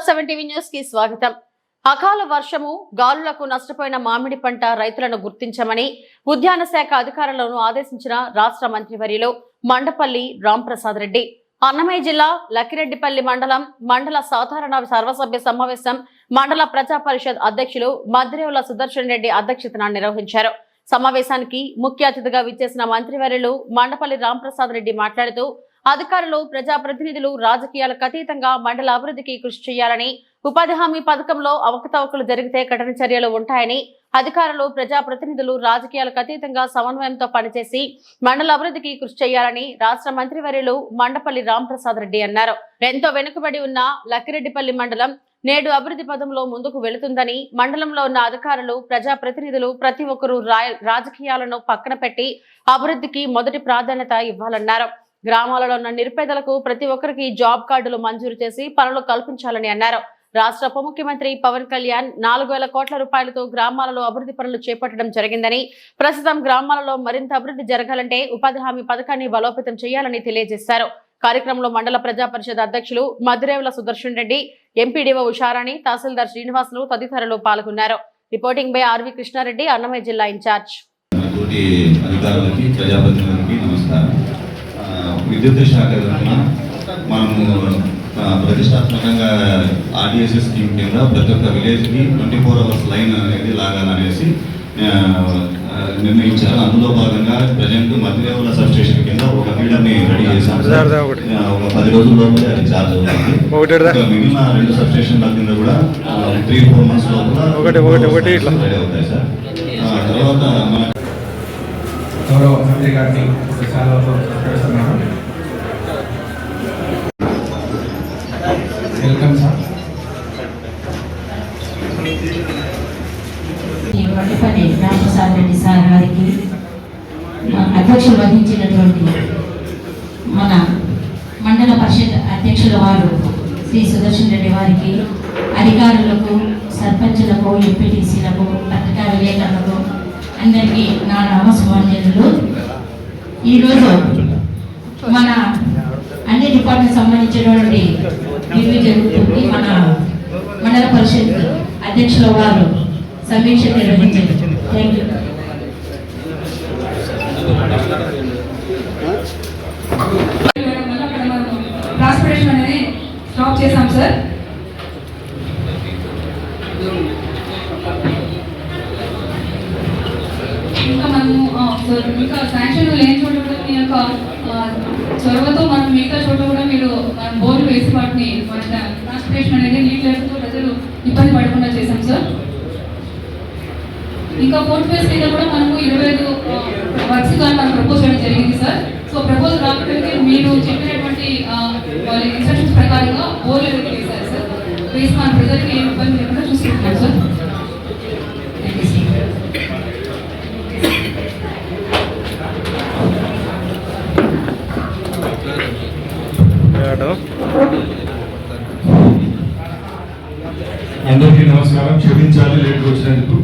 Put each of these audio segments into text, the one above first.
Dot seven TV న్యూస్కి స్వాగతం. అకాల వర్షము గాలులకు నష్టపోయిన మామిడి పంట రైతులను గుర్తించమని ఉద్యాన శాఖ అధికారులను ఆదేశించిన రాష్ట్ర మంత్రివర్యులు మండపల్లి రాంప్రసాద్ రెడ్డి. అన్నమయ్య జిల్లా లక్కిరెడ్డిపల్లి మండలం మండల సాధారణ సర్వసభ్య సమావేశం మండల ప్రజా పరిషత్ అధ్యక్షులు మద్రేవుల సుదర్శన్ రెడ్డి అధ్యక్షతన నిర్వహించారు. సమావేశానికి ముఖ్య అతిథిగా విచ్చేసిన మంత్రివర్యులు మండపల్లి రాంప్రసాద్ రెడ్డి మాట్లాడుతూ అధికారులు ప్రజాప్రతినిధులు రాజకీయాలకు అతీతంగా మండల అభివృద్ధికి కృషి చేయాలని ఉపాధి హామీ పథకంలో అవకతవకలు జరిగితే కఠిన చర్యలు ఉంటాయని అధికారులు ప్రజాప్రతినిధులు రాజకీయాలకు అతీతంగా సమన్వయంతో పనిచేసి మండల అభివృద్ధికి కృషి చేయాలని రాష్ట్ర మంత్రివర్యులు మండపల్లి రాంప్రసాద్ రెడ్డి అన్నారు. ఎంతో వెనుకబడి ఉన్న లక్కిరెడ్డిపల్లి మండలం నేడు అభివృద్ధి పదంలో ముందుకు వెళుతుందని మండలంలో ఉన్న అధికారులు ప్రజాప్రతినిధులు ప్రతి ఒక్కరూ రాజకీయాలను పక్కన పెట్టి అభివృద్ధికి మొదటి ప్రాధాన్యత ఇవ్వాలన్నారు. గ్రామాలలో ఉన్న నిరుపేదలకు ప్రతి ఒక్కరికి జాబ్ కార్డులు మంజూరు చేసి పనులు కల్పించాలని అన్నారు. రాష్ట్ర ఉప ముఖ్యమంత్రి పవన్ కళ్యాణ్ నాలుగు వేల కోట్ల రూపాయలతో గ్రామాలలో అభివృద్ధి పనులు చేపట్టడం జరిగిందని ప్రస్తుతం గ్రామాలలో మరింత అభివృద్ధి జరగాలంటే ఉపాధి హామీ పథకాన్ని బలోపేతం చేయాలని తెలియజేశారు. కార్యక్రమంలో మండల ప్రజా పరిషత్ అధ్యక్షులు మధురేవుల సుదర్శన్ రెడ్డి ఎంపీడీఓ ఉషారాణి తహసీల్దార్ శ్రీనివాసులు తదితరులు పాల్గొన్నారు. Reporting by RV Krishnareddy Annamayya జిల్లా ఇన్ఛార్జ్. విద్యుత్ శాఖ మనము ప్రతిష్టాత్మకంగా ఆర్డిఎస్ఎస్ స్కీమ్ కింద ప్రతి ఒక్క విలేజ్కి ట్వంటీ ఫోర్ అవర్స్ లైన్ అనేది లాగాలనేసి నిర్ణయించారు. అందులో భాగంగా ప్రజెంట్ మధ్యదేవుల సబ్ స్టేషన్ కింద ఒక ఫీడర్ని రెడీ చేశాం ఒక పది రోజుల లోపలే అది చార్జ్ అవుతుంది. మిగిలిన రెండు సబ్ స్టేషన్ల కింద కూడా త్రీ ఫోర్ మంత్స్ లోపల ఒకటి, ఒకటి, ఒకటి ఇట్లా. రెడీ అవుతాయి సార్. తర్వాత మన గౌరవ మంత్రి గారిని సెలవుతో పెడుతున్నాను welcome sir. Vantapalli Ramaprasad Reddy sir గారికి మా అధ్యక్షులు వహించినటువంటి మన మండల పరిషత్ అధ్యక్షుల వారు శ్రీ సుదర్శన్ రెడ్డి వారికి అధికారులకు సర్పంచులకు ఎంపీటీసీలకు పత్రికా విలేకరులకు అందరికీ నా నామస్వాంజలు ఈరోజు మన అన్ని డిపార్ట్మెంట్ సంబంధించినటువంటి రివ్యూ జరుగుతుంది. మన మండల పరిషత్ అధ్యక్షుల వారు సమీక్ష నిర్వహించారు. థ్యాంక్ యూ చేయడం వల్ల అక్కడ మనం ట్రాన్స్పోర్టేషన్ అనేది స్టాప్ చేసాం సార్ ఇంకా మనము ఆ, సార్ ఇంకా శాంక్షన్ లేని చోట కూడా మీ యొక్క ఆ, చొరవతో మనం మిగతా చోట కూడా మీరు మనం బోర్లు వేసి వాటిని మన ట్రాన్స్పోర్టేషన్ అనేది నీట్ లేకపోతే ప్రజలు ఇబ్బంది పడకుండా చేశాం సార్ ఇంకా ఫోర్త్ ఫేజ్ మీద కూడా మనము ఇరవై ఐదు వర్క్స్ కానీ మనం ప్రపోజ్ చేయడం జరిగింది సార్ సో ప్రపోజ్ రాకపోతే మీరు చెప్పినటువంటి వాళ్ళ ఇన్స్ట్రక్షన్స్ ప్రకారంగా బోర్లు అనేది వేశారు సార్ వేసి మన ప్రజలకి ఏం ఇబ్బంది లేకుండా చూసుకుంటున్నాం sir thank you sir madam అందరికీ నమస్కారం. క్షమించాలి లేట్ వచ్చినందుకు.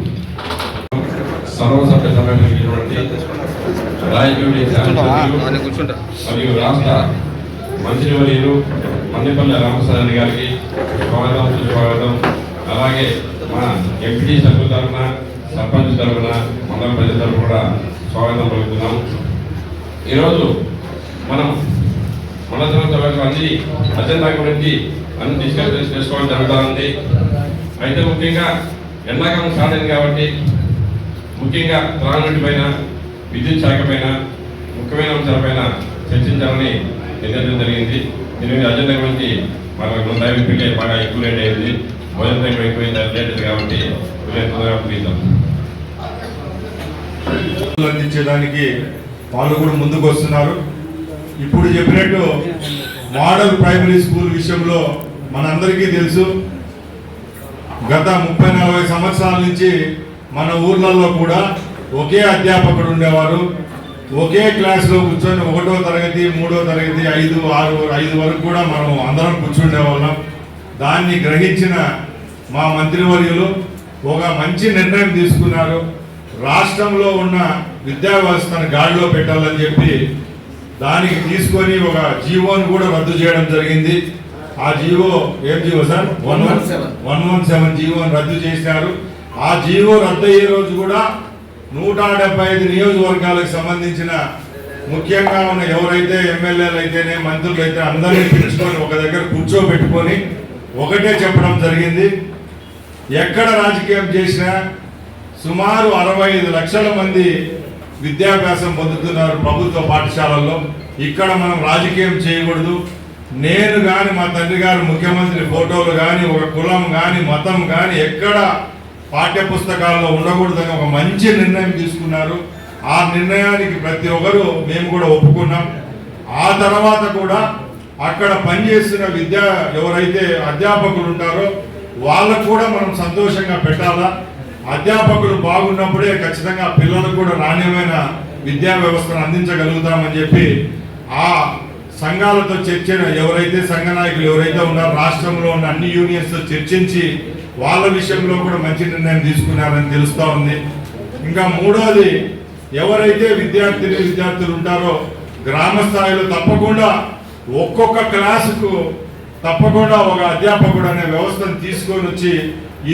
సర్వసభ్య సభ్యులైనటువంటి రాయచూడి మరియు రాష్ట్ర మంత్రివర్యులు మందిపల్లి రామస్వామి గారికి స్వాగతం సుస్వాగతం. అలాగే మన ఎంపీ సభ్యుల తరఫున సర్పంచ్ తరఫున మండల ప్రజల తరఫున కూడా స్వాగతం పలుకుతున్నాం. ఈరోజు మనం మన సంవత్సరాలకు అన్ని అజెండా గురించి అన్ని డిస్కస్ చేసుకోవడం జరుగుతూ ఉంది. అయితే ముఖ్యంగా ఎండాకాలం స్టార్ట్ అయింది కాబట్టి ముఖ్యంగా త్రాగునీటి పైన విద్యుత్ శాఖ పైన ముఖ్యమైన అంశాలపైన చర్చించాలని నిర్ణయించడం జరిగింది. దీని మీద అజెండా గురించి మనకు టైం బాగా ఎక్కువ లేట్ అయింది. భోజనం టైం ఎక్కువైంది లేట్ కాబట్టి ముగిద్దాం అందించడానికి వాళ్ళు కూడా ముందుకు వస్తున్నారు. ఇప్పుడు చెప్పినట్టు మోడల్ ప్రైమరీ స్కూల్ విషయంలో మనందరికీ తెలుసు గత ముప్పై నలభై సంవత్సరాల నుంచి మన ఊర్లలో కూడా ఒకే అధ్యాపకుడు ఉండేవారు. ఒకే క్లాస్లో కూర్చొని ఒకటో తరగతి మూడో తరగతి ఐదు ఆరు ఐదు వరకు కూడా మనం అందరం కూర్చుండేవాళ్ళం. దాన్ని గ్రహించిన మా మంత్రివర్యులు ఒక మంచి నిర్ణయం తీసుకున్నారు. రాష్ట్రంలో ఉన్న విద్యా వ్యవస్థను గాడిలో పెట్టాలని చెప్పి దానికి తీసుకొని ఒక జీవోను కూడా రద్దు చేయడం జరిగింది. ఆ జీవో ఏం GO sir? One one one one seven. జీవోని రద్దు చేసినారు ఆ జీవో రద్దు అయ్యే రోజు కూడా నూట డెబ్బై ఐదు నియోజకవర్గాలకు సంబంధించిన ముఖ్యంగా ఉన్న ఎవరైతే ఎమ్మెల్యేలు అయితేనే మంత్రులు అయితే అందరినీ పిలుచుకొని ఒక దగ్గర కూర్చోబెట్టుకొని ఒకటే చెప్పడం జరిగింది. ఎక్కడ రాజకీయం చేసినా సుమారు అరవై ఐదు లక్షల మంది విద్యాభ్యాసం పొందుతున్నారు ప్రభుత్వ పాఠశాలల్లో. ఇక్కడ మనం రాజకీయం చేయకూడదు. నేను కానీ మా తండ్రి గారు ముఖ్యమంత్రి ఫోటోలు కానీ ఒక కులం కానీ మతం కానీ ఎక్కడ పాఠ్య పుస్తకాల్లో ఉండకూడదని ఒక మంచి నిర్ణయం తీసుకున్నారు. ఆ నిర్ణయానికి ప్రతి ఒక్కరు మేము కూడా ఒప్పుకున్నాం. ఆ తర్వాత కూడా అక్కడ పనిచేస్తున్న విద్యా ఎవరైతే అధ్యాపకులు ఉంటారో వాళ్ళకు కూడా మనం సంతోషంగా పెట్టాలా? అధ్యాపకులు బాగున్నప్పుడే ఖచ్చితంగా పిల్లలకు కూడా నాణ్యమైన విద్యా వ్యవస్థను అందించగలుగుతామని చెప్పి ఆ సంఘాలతో చర్చ ఎవరైతే సంఘ నాయకులు ఎవరైతే ఉన్నారో రాష్ట్రంలో ఉన్న అన్ని యూనియన్స్తో చర్చించి వాళ్ళ విషయంలో కూడా మంచి నిర్ణయం తీసుకున్నారని తెలుస్తూ ఉంది. ఇంకా మూడోది ఎవరైతే విద్యార్థిని విద్యార్థులు ఉంటారో గ్రామ స్థాయిలో తప్పకుండా ఒక్కొక్క క్లాసుకు తప్పకుండా ఒక అధ్యాపకుడు అనే వ్యవస్థను తీసుకొని వచ్చి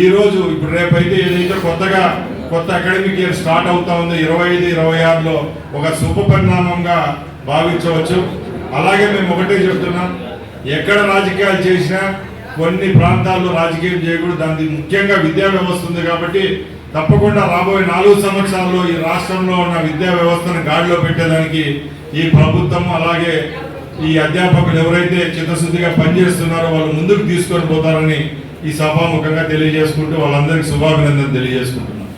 ఈరోజు ఇప్పుడు రేపైతే ఏదైతే కొత్తగా కొత్త అకాడమిక్ ఇయర్ స్టార్ట్ అవుతా ఉందో ఇరవై ఐదు ఇరవై ఆరులో ఒక శుభ పరిణామంగా భావించవచ్చు. అలాగే మేము ఒకటే చెప్తున్నాం. ఎక్కడ రాజకీయాలు చేసినా కొన్ని ప్రాంతాల్లో రాజకీయం చేయకూడదు. దానికి ముఖ్యంగా విద్యా వ్యవస్థ ఉంది కాబట్టి తప్పకుండా రాబోయే నాలుగు సంవత్సరాల్లో ఈ రాష్ట్రంలో ఉన్న విద్యా వ్యవస్థను గాడిలో పెట్టేదానికి ఈ ప్రభుత్వం అలాగే ఈ అధ్యాపకులు ఎవరైతే చిత్తశుద్ధిగా పనిచేస్తున్నారో వాళ్ళు ముందుకు తీసుకొని పోతారని ఈ సభాముఖంగా తెలియజేసుకుంటూ వాళ్ళందరికీ శుభాభినందన తెలియజేసుకుంటున్నాను.